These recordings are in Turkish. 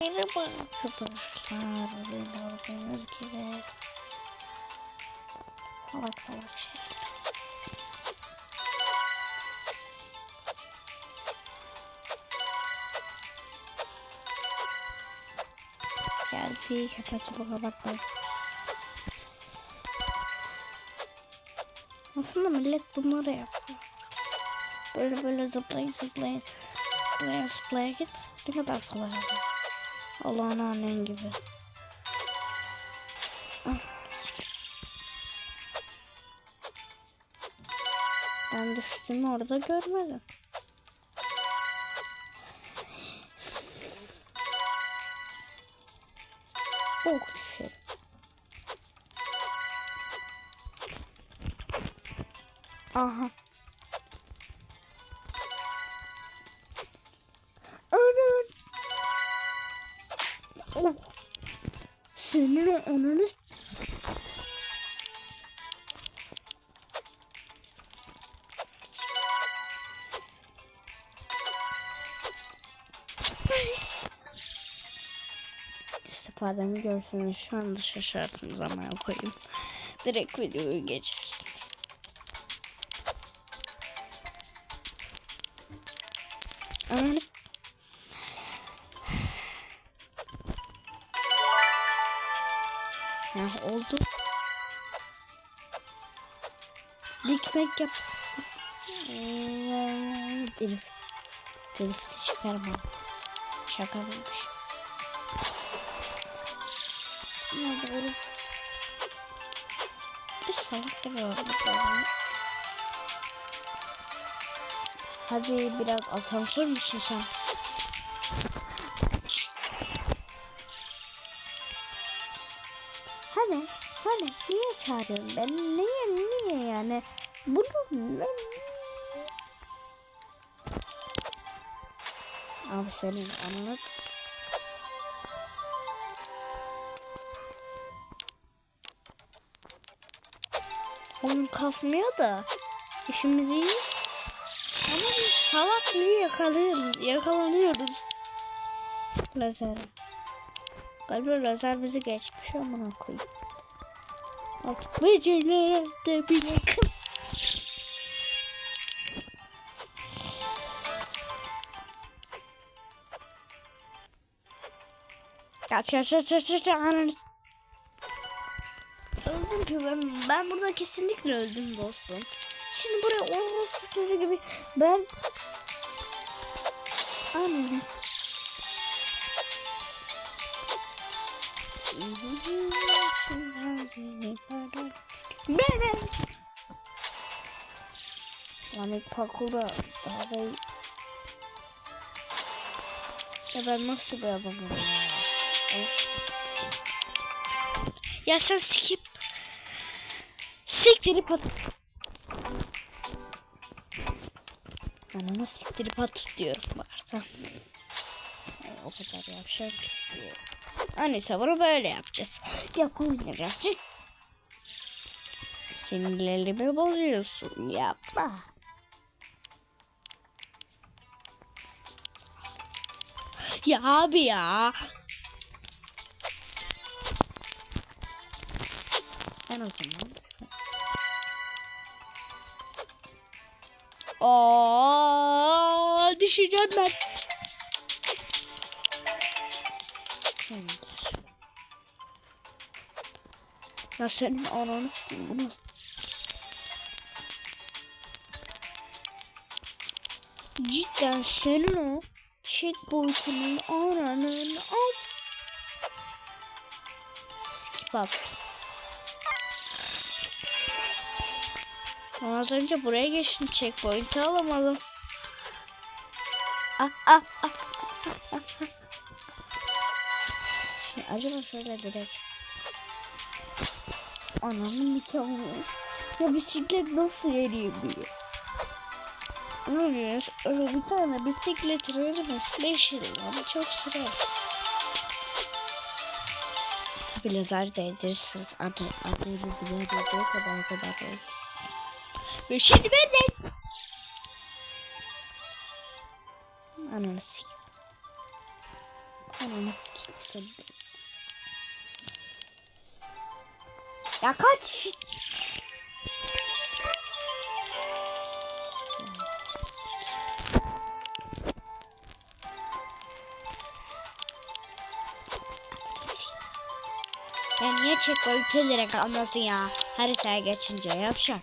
Merhaba arkadaşlar. Gördüğünüz gibi salak salak şey. Geldi kapatıp kapatma. Aslında millet bunları yapıyor. Böyle böyle zıplayın zıplayın. Zıplaya zıplaya git. Ne kadar kolay oluyor. Allah'ın annen gibi. Ben düştüğümü orada görmedim. Ok düşerim. Aha. Senin o ananı s- İstifademi görseniz şu anda şaşarsınız ama koyayım. Direkt videoyu geçersiniz. Ananı oldu. Mac yap. Drift. Drift çıkarma. Şaka mıymış? Ne doğru. Bir gibi oldu. böyle. Hadi biraz asansör müsün sen? Niye çağırıyorsun beni? Niye, niye yani? Bunu ben... Abi senin ananı... Onun kasmıyor da işimiz iyi. Ama biz salak niye yakalıyoruz? Yakalanıyoruz. Lazer. Galiba lazer bizi geçmiş amına koyayım. Artık bir yakın. Kaç kaç kaç kaç kaç ananı. Öldüm ki ben, ben burada kesinlikle öldüm dostum. Şimdi buraya orospu çocuğu gibi ben Ananı Bene. Yani parkurda daha da Ya ben nasıl bir adamım ya? Ya sen skip. Siktirip at. Ananı siktirip at diyorum bu arada. O kadar yapacağım ki. Anneyse bunu böyle yapacağız. Yapamayacağız. Sinirlerimi bozuyorsun. Yapma. Ya abi ya. En azından. Aa, düşeceğim ben. Ya senin ananı bunu. Cidden senin o checkpoint'unun ananın al. Skip up. Az önce buraya geçtim checkpoint'i alamadım. Ah ah ah. ah, ah, ah. Şimdi acaba şöyle direkt Ananın nikahı. Ya bisiklet nasıl eriyebiliyor? Anlamıyoruz. Öyle bir tane bisiklet erimez. 5 yıl yani çok sürer. Bir lazer değdirirsiniz. Adı, adınızı verildiği kadar kadar olur. Ve şimdi ben de... Ananı sikeyim. Ananı sikeyim. Ya kaç. Ya niye çek ülkelere kalmasın ya? Haritaya geçince yapacağım.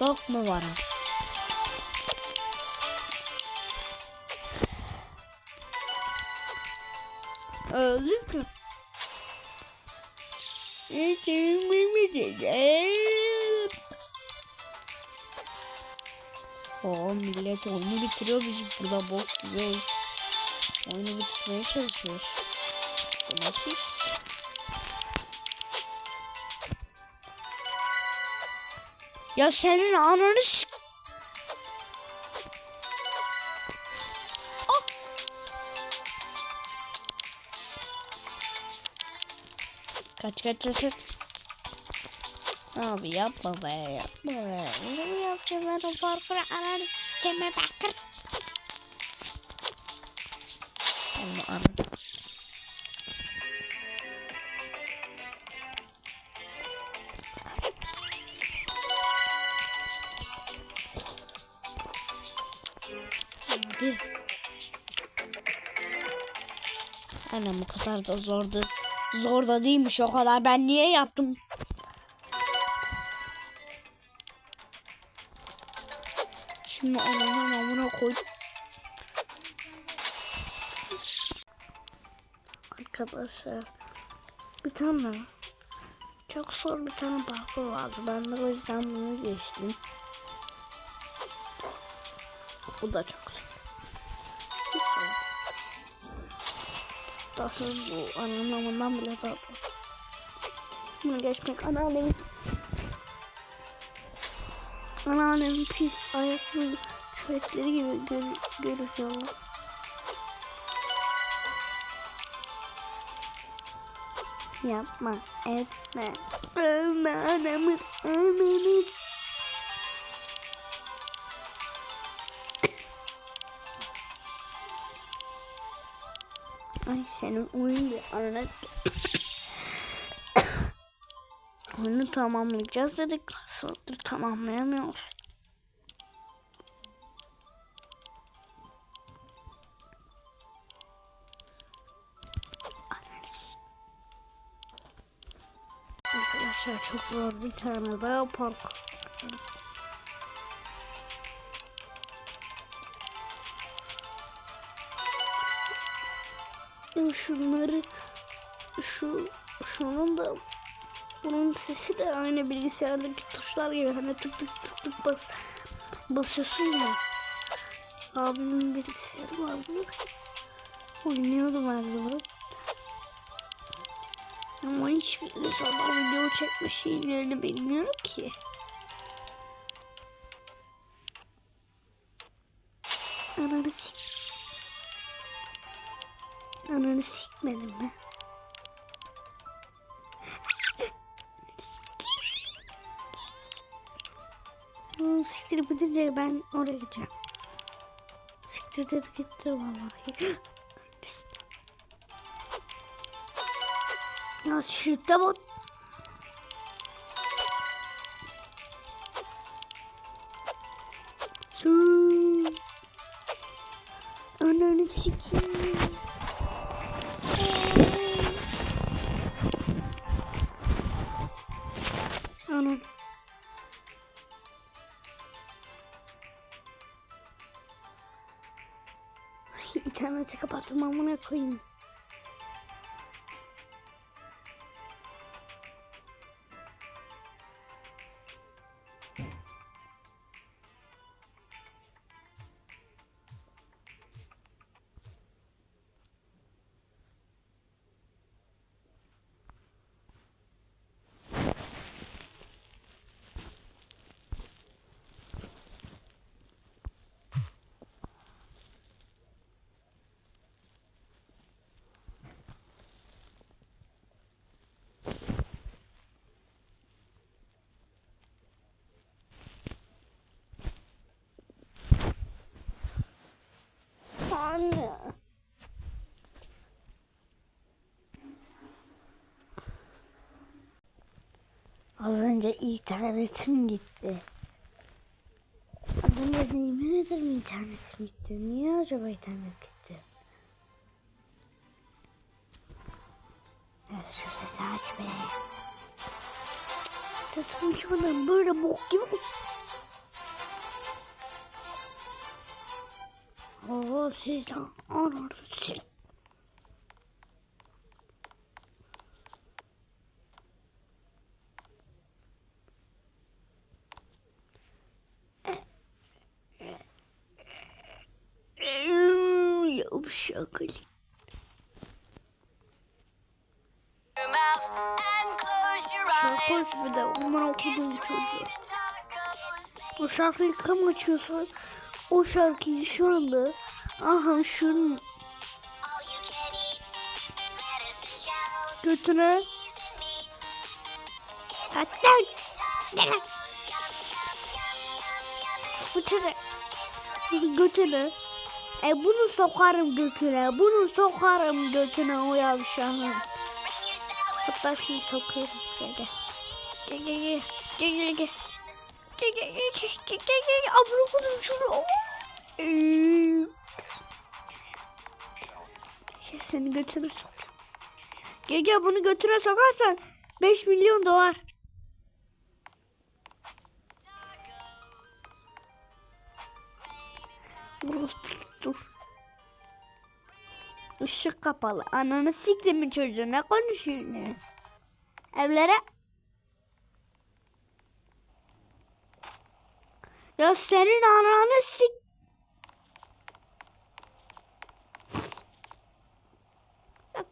Yok mu var? Öldük mü? Oo millet oyunu bitiriyor biz burada bok gibi oyunu bitirmeye çalışıyoruz. Bu nasıl? Ya senin ananı Kaç kaç kaç. Abi yapma be yapma be. Ne yapacağım ben o parkuru ananı keme bakır. Allah anladım. Hadi. Anam bu kadar da zordu. Zor da değilmiş o kadar. Ben niye yaptım? Şimdi anamın amına koy. Arkadaşlar bir tane çok zor bir tane parkur vardı. Ben de o yüzden bunu geçtim. Bu da çok Daha sonra bu anlamından bile zor. Bunu geçmek anneannemin anneannemin pis ayaklı küvetleri gibi gör, görünüyorlar. Yapma, etme. Ölme anamın, anamın. Ay senin oyun bir anana... Oyunu tamamlayacağız dedik. Saattir tamamlayamıyoruz. Arkadaşlar çok zor bir tane daha park. Ya Şunları şu şunun da bunun sesi de aynı bilgisayardaki tuşlar gibi hani tık tık tık tık bas basıyorsun ya. Abimin bilgisayarı vardı. Oynuyordum her zaman. Ama hiçbir zaman video çekme şeylerini bilmiyorum ki. Ananı. Ananı sikmedim mi? Hmm, Siktir bitince ben oraya gideceğim. Siktir gitti vallahi. Ya şirkte bot. Hmm. Ananı sikeyim. Kapattım amına koyayım. Az önce internetim gitti. Az önce yemin ederim internetim gitti. Niye acaba internet gitti? Ya şu sesi aç be. Sesimi açmadan böyle bok gibi. Oo siz de anladınız. Yavşak Ali. your mouth and close your eyes. Şarkı bir de onlar okuduğum çocuğu. O şarkıyı kim açıyorsa o şarkıyı şu anda aha şunun götüne hatta götüne götüne e bunu sokarım götüne bunu sokarım götüne o yavşağın hatta şimdi sokuyorum gel gel gel gel gel gel gel Gel gel gel gel gel gel koydum şunu. Seni götürür sokacağım. Gel gel bunu götüre sokarsan 5 milyon dolar. Kapalı. Ananı siktimin çocuğu konuşuyorsunuz? Evlere Ya senin ananı sik...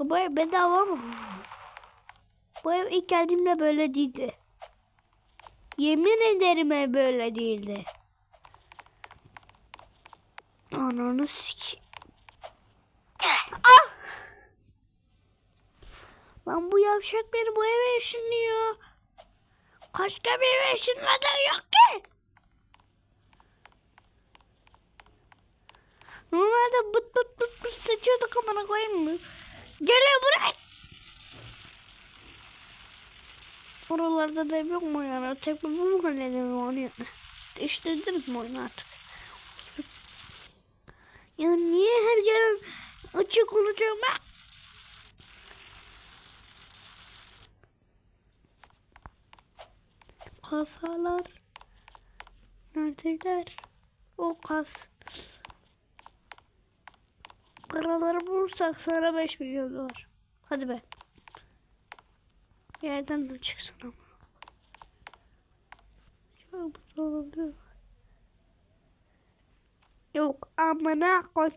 Bir bu ev bedava mı? Bu ev ilk geldiğimde böyle değildi. Yemin ederim ev böyle değildi. Ananı sik... Ah! Lan bu yavşak beni bu eve ışınlıyor. Başka bir eve ışınmadığı yok ki. Normalde bıt bıt bıt bıt sıçıyorduk amına koyayım mı? Geliyor buraya. Oralarda da yok mu yani? Tek bu mu mahallede mi var yani? Değiştirdiniz mi oyunu artık? Ya niye her gelen açık unutuyorum ben? Kasalar neredeler? O kas. Paraları bulursak sana 5 milyon dolar. Hadi be. Yerden de çıksın ama. Çok mutlu. Yok amına koy.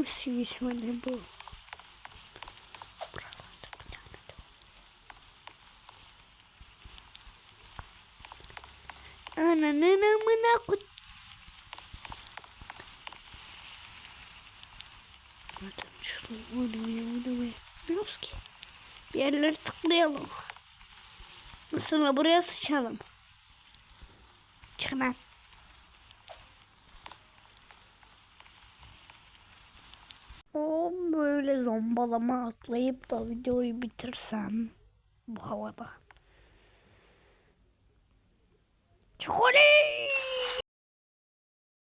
Hangisi ismi bu? Ananın amına kut. Madem şurada oynamaya oynamaya. Biliyoruz ki. Bir yerleri tıklayalım. Mesela buraya sıçalım. Çıkın şöyle zombalama atlayıp da videoyu bitirsem bu havada. Çikolata!